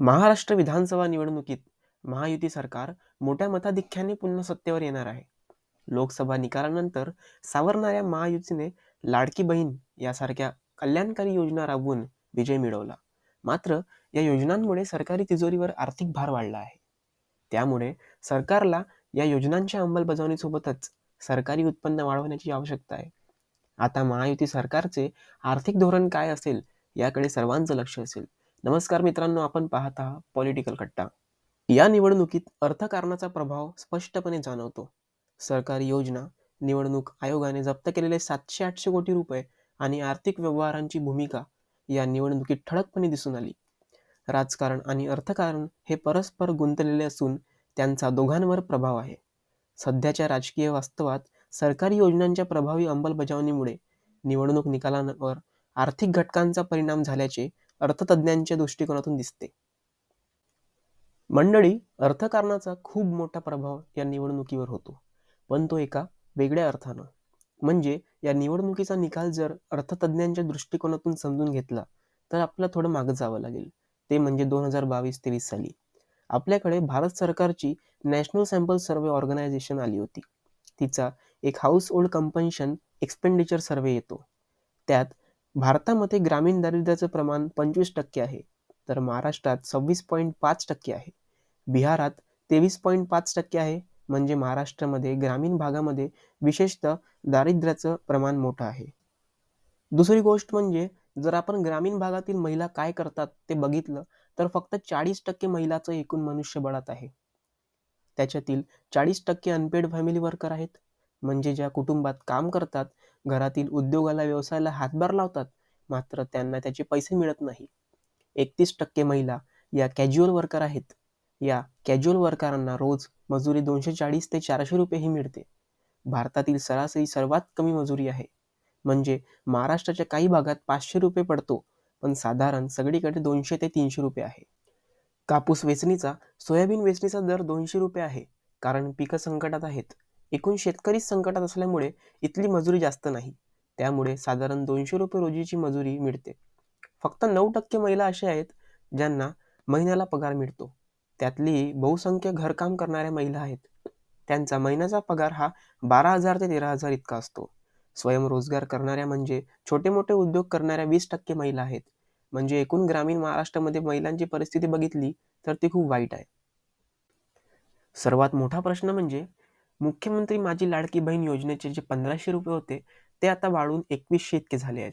महाराष्ट्र विधानसभा निवडणुकीत महायुती सरकार मोठ्या मताधिक्याने पुन्हा सत्तेवर येणार आहे. लोकसभा निकालानंतर सावरणाऱ्या महायुतीने लाडकी बहीण यासारख्या कल्याणकारी योजना राबवून विजय मिळवला. मात्र या योजनांमुळे सरकारी तिजोरीवर आर्थिक भार वाढला आहे. त्यामुळे सरकारला या योजनांच्या अंमलबजावणीसोबतच सरकारी उत्पन्न वाढवण्याची आवश्यकता आहे. आता महायुती सरकारचे आर्थिक धोरण काय असेल याकडे सर्वांचं लक्ष असेल. नमस्कार मित्रांनो आपण पाहत आहात पॉलिटिकल कट्टा या निवडणुकीत अर्थकारणाचा प्रभाव स्पष्टपणे जाणवतो. सरकारी योजना निवडणूक आयोगाने जप्त केलेले सातशे आठशे कोटी रुपये आणि आर्थिक व्यवहारांची भूमिका या निवडणुकीत ठळकपणे दिसून आली. राजकारण आणि अर्थकारण हे परस्पर गुंतलेले असून त्यांचा दोघांवर प्रभाव आहे. सध्याच्या राजकीय वास्तवात सरकारी योजनांच्या प्रभावी अंमलबजावणीमुळे निवडणूक निकालांवर आर्थिक घटकांचा परिणाम झाल्याचे अर्थतज्ज्ञांच्या दृष्टिकोनातून दिसते. मंडळी अर्थकारणाचा खूप मोठा प्रभाव या निवडणुकीवर होतो. पण तो एका वेगळ्या अर्थानं. म्हणजे या निवडणुकीचा निकाल जर अर्थतज्ज्ञांच्या दृष्टिकोनातून समजून घेतला तर आपल्याला थोडं मागं जावं लागेल. ते म्हणजे दोन हजार बावीस तेवीस साली. आपल्याकडे भारत सरकारची नॅशनल सॅम्पल सर्वे ऑर्गनायझेशन आली होती. तिचा एक household consumption expenditure survey येतो. त्यात भारतामध्ये ग्रामीण दारिद्र्याचं प्रमाण पंचवीस टक्के आहे तर महाराष्ट्रात सव्वीस पॉईंट पाच टक्के आहे. बिहारात तेवीस पॉईंट पाच टक्के आहे म्हणजे महाराष्ट्रामध्ये ग्रामीण भागामध्ये विशेषतः दारिद्र्याचं प्रमाण मोठं आहे. दुसरी गोष्ट म्हणजे जर आपण ग्रामीण भागातील महिला काय करतात ते बघितलं तर फक्त चाळीस टक्के महिलाचं एकूण मनुष्यबळात आहे. त्याच्यातील चाळीस टक्के अनपेड फॅमिली वर्कर आहेत म्हणजे ज्या कुटुंबात काम करतात घरातील उद्योगाला व्यवसायाला हातभार लावतात मात्र त्यांना त्याचे पैसे मिळत नाही. एकतीस टक्के महिला या कॅज्युअल वर्कर आहेत. या कॅज्युअल वर्करांना रोज मजुरी दोनशे चाळीस ते चारशे रुपये ही मिळते. भारतातील सरासरी सर्वात कमी मजुरी आहे. म्हणजे महाराष्ट्राच्या काही भागात पाचशे रुपये पडतो पण साधारण सगळीकडे दोनशे ते तीनशे रुपये आहे. कापूस वेचणीचा सोयाबीन वेचणीचा दर दोनशे रुपये आहे कारण पिकं संकटात आहेत. एकूण शेतकरीच संकटात असल्यामुळे इथली मजुरी जास्त नाही. त्यामुळे साधारण दोनशे रुपये रोजीची मजुरी मिळते. फक्त नऊ टक्के महिला अशा आहेत ज्यांना महिन्याला पगार मिळतो. त्यातली बहुसंख्य घरकाम करणाऱ्या महिला आहेत. त्यांचा महिन्याचा पगार हा बारा हजार ते तेरा हजार इतका असतो. स्वयंरोजगार करणाऱ्या म्हणजे छोटे मोठे उद्योग करणाऱ्या वीस टक्के महिला आहेत. म्हणजे एकूण ग्रामीण महाराष्ट्रामध्ये महिलांची परिस्थिती बघितली तर ती खूप वाईट आहे. सर्वात मोठा प्रश्न म्हणजे मुख्यमंत्री माझी लाडकी बहीण योजनेचे जे पंधराशे रुपये होते ते आता वाढून एकवीसशे इतके झाले आहेत.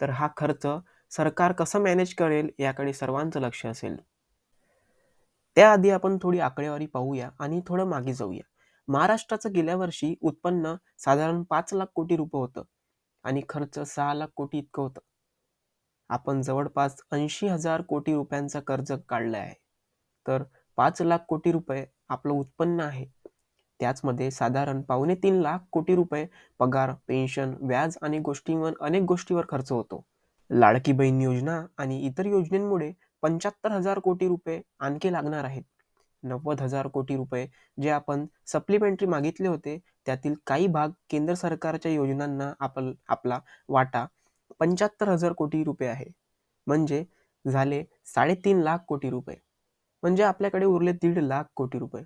तर हा खर्च सरकार कसं मॅनेज करेल याकडे सर्वांचं लक्ष असेल. त्याआधी आपण थोडी आकडेवारी पाहूया आणि थोडं मागे जाऊया. महाराष्ट्राचं गेल्या वर्षी उत्पन्न साधारण पाच लाख कोटी रुपये होतं आणि खर्च सहा लाख कोटी इतकं होतं. आपण जवळपास ऐंशी हजार कोटी रुपयांचा कर्ज काढलं आहे. तर पाच लाख कोटी रुपये आपलं उत्पन्न आहे. त्याचमध्ये साधारण पावणे तीन लाख कोटी रुपये पगार पेन्शन व्याज आणि गोष्टींवर अनेक गोष्टीवर खर्च होतो. लाडकी बहीण योजना आणि इतर योजनेमुळे पंच्याहत्तर हजार कोटी रुपये आणखी लागणार आहेत. नव्वद हजार कोटी रुपये जे आपण सप्लिमेंटरी मागितले होते त्यातील काही भाग केंद्र सरकारच्या योजनांना आपण आपला वाटा पंच्याहत्तर हजार कोटी रुपये आहे. म्हणजे झाले साडेतीन लाख कोटी रुपये. म्हणजे आपल्याकडे उरले दीड लाख कोटी रुपये.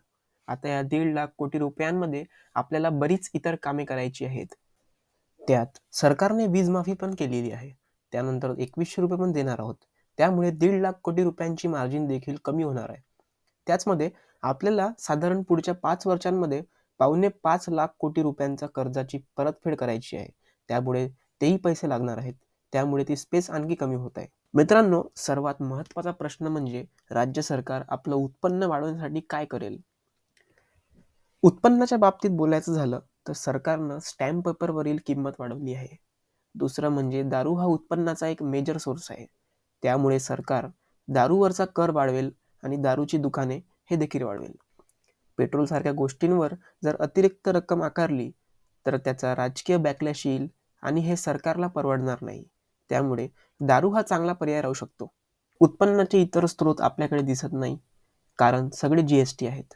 आता या दीड लाख कोटी रुपयांमध्ये आपल्याला बरीच इतर कामे करायची आहेत. त्यात सरकारने वीज माफी पण केलेली आहे. त्यानंतर एकवीसशे रुपये पण देणार आहोत. त्यामुळे दीड लाख कोटी रुपयांची मार्जिन देखील कमी होणार आहे. त्याचमध्ये आपल्याला साधारण पुढच्या पाच वर्षांमध्ये पावणे पाच लाख कोटी रुपयांचा कर्जाची परतफेड करायची आहे. त्यामुळे तेही पैसे लागणार आहेत. त्यामुळे ती स्पेस आणखी कमी होत आहे. मित्रांनो सर्वात महत्त्वाचा प्रश्न म्हणजे राज्य सरकार आपलं उत्पन्न वाढवण्यासाठी काय करेल? उत्पन्नाच्या बाबतीत बोलायचं झालं तर सरकारनं स्टॅम्प पेपरवरील किंमत वाढवली आहे. दुसरं म्हणजे दारू हा उत्पन्नाचा एक मेजर सोर्स आहे. त्यामुळे सरकार दारूवरचा कर वाढवेल आणि दारूची दुकाने हे देखील वाढवेल. पेट्रोलसारख्या गोष्टींवर जर अतिरिक्त रक्कम आकारली तर त्याचा राजकीय बॅकलॅश येईल आणि हे सरकारला परवडणार नाही. त्यामुळे दारू हा चांगला पर्याय राहू शकतो. उत्पन्नाचे इतर स्रोत आपल्याकडे दिसत नाही कारण सगळे जी एस टी आहेत.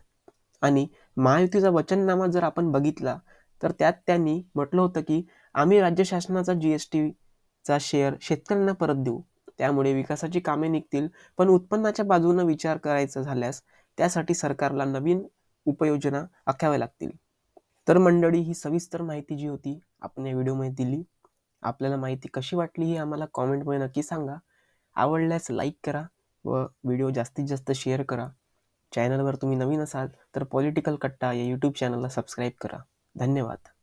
आणि महायुतीचा वचननामा जर आपण बघितला तर त्यात त्यांनी म्हटलं होतं की आम्ही राज्य शासनाचा जी एस टीचा शेअर शेतकऱ्यांना परत देऊ. त्यामुळे विकासाची कामे निघतील पण उत्पन्नाच्या बाजूनं विचार करायचा झाल्यास त्यासाठी सरकारला नवीन उपयोजना आखाव्या लागतील. तर मंडळी ही सविस्तर माहिती जी होती आपण या व्हिडिओमध्ये दिली. आपल्याला माहिती कशी वाटली ही आम्हाला कॉमेंटमध्ये नक्की सांगा. आवडल्यास लाईक करा व व्हिडिओ जास्तीत जास्त शेअर करा. चॅनलवर तुम्ही नवीन असाल तर पॉलिटिकल कट्टा या यूट्यूब चॅनलला सबस्क्राईब करा. धन्यवाद.